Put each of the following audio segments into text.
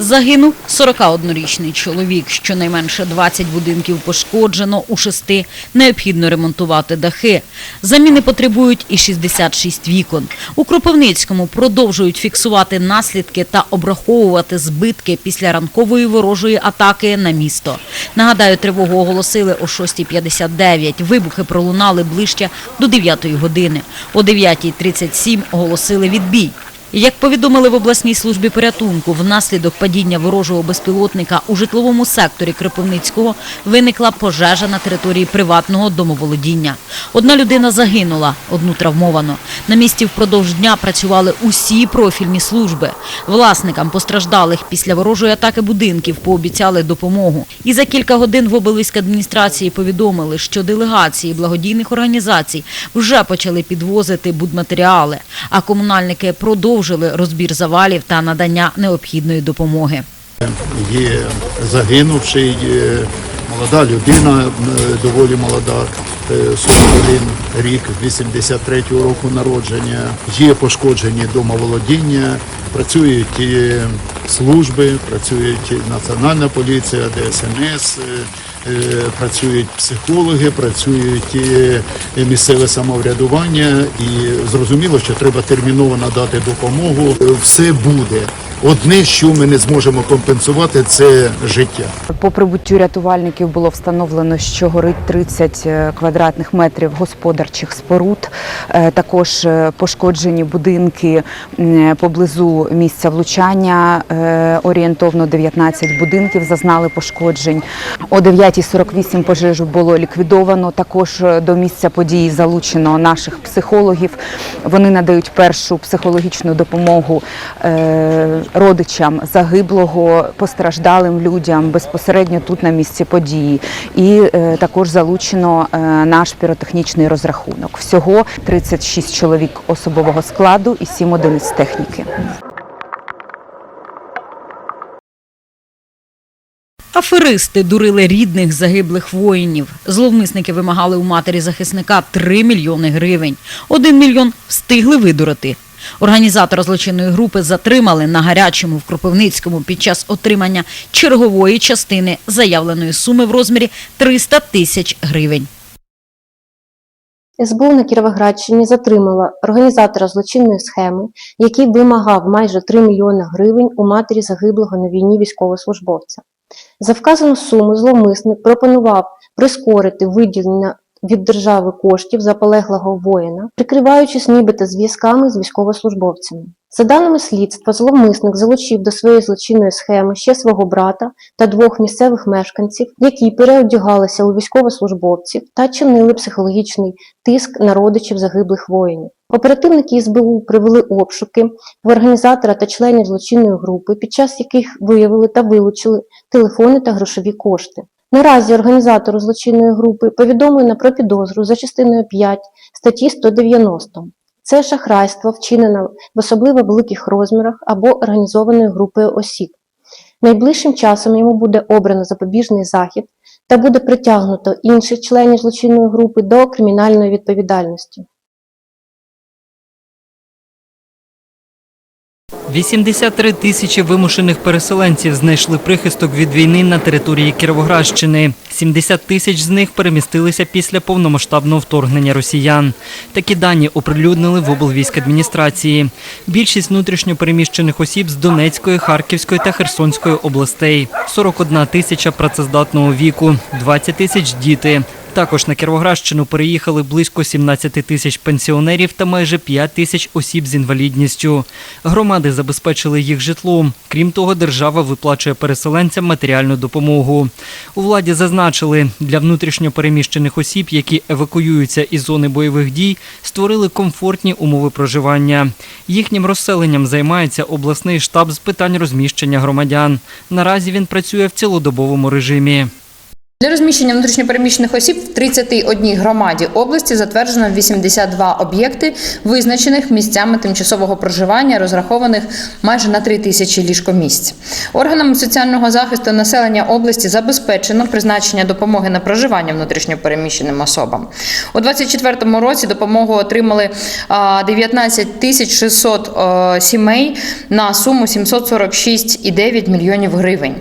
Загинув 41-річний чоловік. Щонайменше 20 будинків пошкоджено, у шести необхідно ремонтувати дахи. Заміни потребують і 66 вікон. У Кропивницькому продовжують фіксувати наслідки та обраховувати збитки після ранкової ворожої атаки на місто. Нагадаю, тривогу оголосили о 6.59. Вибухи пролунали ближче до 9 години. О 9.37 оголосили відбій. Як повідомили в обласній службі порятунку, внаслідок падіння ворожого безпілотника у житловому секторі Кропивницького виникла пожежа на території приватного домоволодіння. Одна людина загинула, одну травмовано. На місці впродовж дня працювали усі профільні служби. Власникам постраждалих після ворожої атаки будинків пообіцяли допомогу. І за кілька годин в обласькадміністрації повідомили, що делегації благодійних організацій вже почали підвозити будматеріали, а комунальники продовжили розбір завалів та надання необхідної допомоги. Є загинувший, є молода людина, е, доволі молода, е, 41 рік, 83-го року народження. Є пошкоджені домоволодіння, працюють служби, працюють Національна поліція, ДСНС, е, е, працюють психологи, працюють місцеве самоврядування. І зрозуміло, що треба терміново надати допомогу. Е, Все буде. Одне, що ми не зможемо компенсувати, це життя. По прибуттю рятувальників було встановлено, що горить 30 квадратних метрів господарчих споруд. Е, Також е, пошкоджені будинки поблизу місця влучання. Е, Орієнтовно 19 будинків зазнали пошкоджень. О 9.48 пожежу було ліквідовано. Також е, до місця події залучено наших психологів. Вони надають першу психологічну допомогу е, родичам загиблого, постраждалим людям безпосередньо тут на місці події. І е, також залучено наш піротехнічний розрахунок. Всього 36 чоловік особового складу і 7 одиниць техніки. Аферисти дурили рідних загиблих воїнів. Зловмисники вимагали у матері захисника 3 мільйони гривень. Один мільйон встигли видурити. Організатора злочинної групи затримали на гарячому в Кропивницькому під час отримання чергової частини заявленої суми в розмірі 300 тисяч гривень. СБУ на Кіровоградщині затримала організатора злочинної схеми, який вимагав майже 3 мільйони гривень у матері загиблого на війні військовослужбовця. За вказану суму зловмисник пропонував прискорити виділення від держави коштів заполеглого воїна, прикриваючись нібито зв'язками з військовослужбовцями. За даними слідства, зловмисник залучив до своєї злочинної схеми ще свого брата та двох місцевих мешканців, які переодягалися у військовослужбовців та чинили психологічний тиск на родичів загиблих воїнів. Оперативники СБУ провели обшуки в організатора та членів злочинної групи, під час яких виявили та вилучили телефони та грошові кошти. Наразі організатору злочинної групи повідомлено про підозру за частиною 5 статті 190. Це шахрайство вчинене в особливо великих розмірах або організованою групою осіб. Найближчим часом йому буде обрано запобіжний захід та буде притягнуто інших членів злочинної групи до кримінальної відповідальності. 83 тисячі вимушених переселенців знайшли прихисток від війни на території Кіровоградщини. 70 тисяч з них перемістилися після повномасштабного вторгнення росіян. Такі дані оприлюднили в облвійськадміністрації. Більшість внутрішньо переміщених осіб з Донецької, Харківської та Херсонської областей. 41 тисяча працездатного віку, 20 тисяч діти. Також на Кіровоградщину переїхали близько 17 тисяч пенсіонерів та майже 5 тисяч осіб з інвалідністю. Громади забезпечили їх житлом. Крім того, держава виплачує переселенцям матеріальну допомогу. У владі зазначили, для внутрішньо переміщених осіб, які евакуюються із зони бойових дій, створили комфортні умови проживання. Їхнім розселенням займається обласний штаб з питань розміщення громадян. Наразі він працює в цілодобовому режимі. Для розміщення внутрішньопереміщених осіб в 31 громаді області затверджено 82 об'єкти, визначених місцями тимчасового проживання, розрахованих майже на 3 тисячі ліжкомісць. Органами соціального захисту населення області забезпечено призначення допомоги на проживання внутрішньопереміщеним особам. У 2024 році допомогу отримали а, 19 тисяч 600 е, сімей на суму 746,9 мільйонів гривень.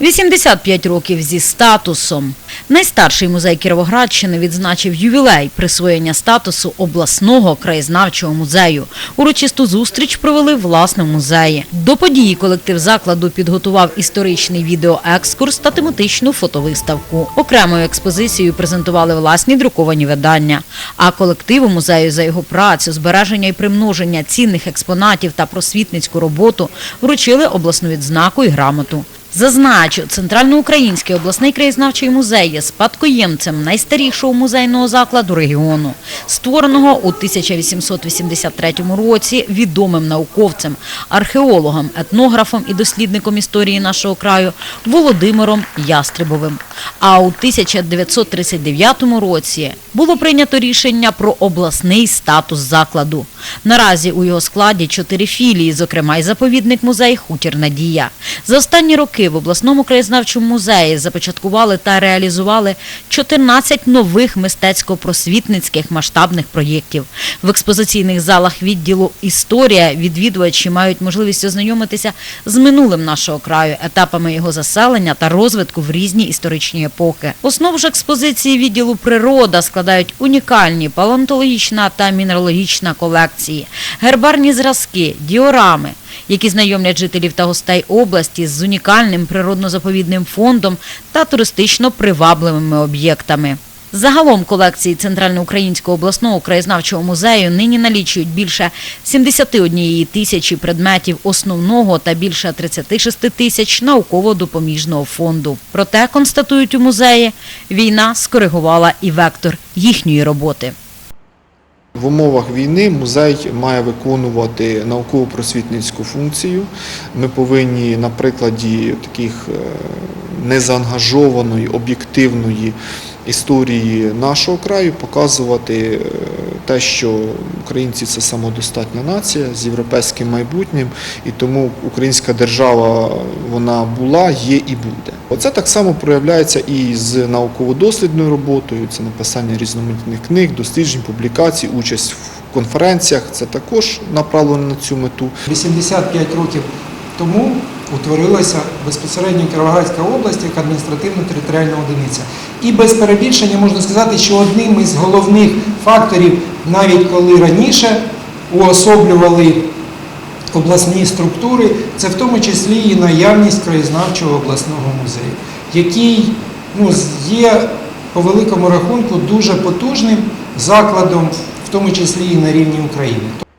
85 років зі статусом. Найстарший музей Кіровоградщини відзначив ювілей присвоєння статусу обласного краєзнавчого музею. Урочисту зустріч провели власне в музеї. До події колектив закладу підготував історичний відеоекскурс та тематичну фотовиставку. Окремою експозицією презентували власні друковані видання. А колективу музею за його працю, збереження і примноження цінних експонатів та просвітницьку роботу вручили обласну відзнаку і грамоту. Зазначу, Центральноукраїнський обласний краєзнавчий музей є спадкоємцем найстарішого музейного закладу регіону, створеного у 1883 році відомим науковцем, археологом, етнографом і дослідником історії нашого краю Володимиром Ястребовим. А у 1939 році було прийнято рішення про обласний статус закладу. Наразі у його складі чотири філії, зокрема й заповідник музей Хутір Надія. За останні роки в обласному краєзнавчому музеї започаткували та реалізували 14 нових мистецько-просвітницьких масштабних проєктів. В експозиційних залах відділу Історія відвідувачі мають можливість ознайомитися з минулим нашого краю, етапами його заселення та розвитку в різні історичні епохи. Основу ж експозиції відділу природа складають унікальні палеонтологічна та мінералогічна колекції, гербарні зразки, діорами, які знайомлять жителів та гостей області з унікальним природно-заповідним фондом та туристично привабливими об'єктами. Загалом колекції Центральноукраїнського обласного краєзнавчого музею нині налічують більше 71 тисячі предметів основного та більше 36 тисяч науково-допоміжного фонду. Проте, констатують у музеї, війна скоригувала і вектор їхньої роботи. В умовах війни музей має виконувати науково-просвітницьку функцію. Ми повинні на прикладі таких е, незаангажованої, об'єктивної історії нашого краю показувати е, те, що українці це самодостатня нація з європейським майбутнім, і тому українська держава вона була, є і буде. Оце так само проявляється і з науково-дослідною роботою, це написання різноманітних книг, досліджень, публікацій, участь в конференціях. Це також направлено на цю мету. 85 років тому утворилася безпосередньо Кіровоградська область як адміністративно-територіальна одиниця. І без перебільшення можна сказати, що одним із головних факторів, навіть коли раніше уособлювали обласні структури, це в тому числі і наявність краєзнавчого обласного музею, який ну, є по великому рахунку дуже потужним закладом, в тому числі і на рівні України.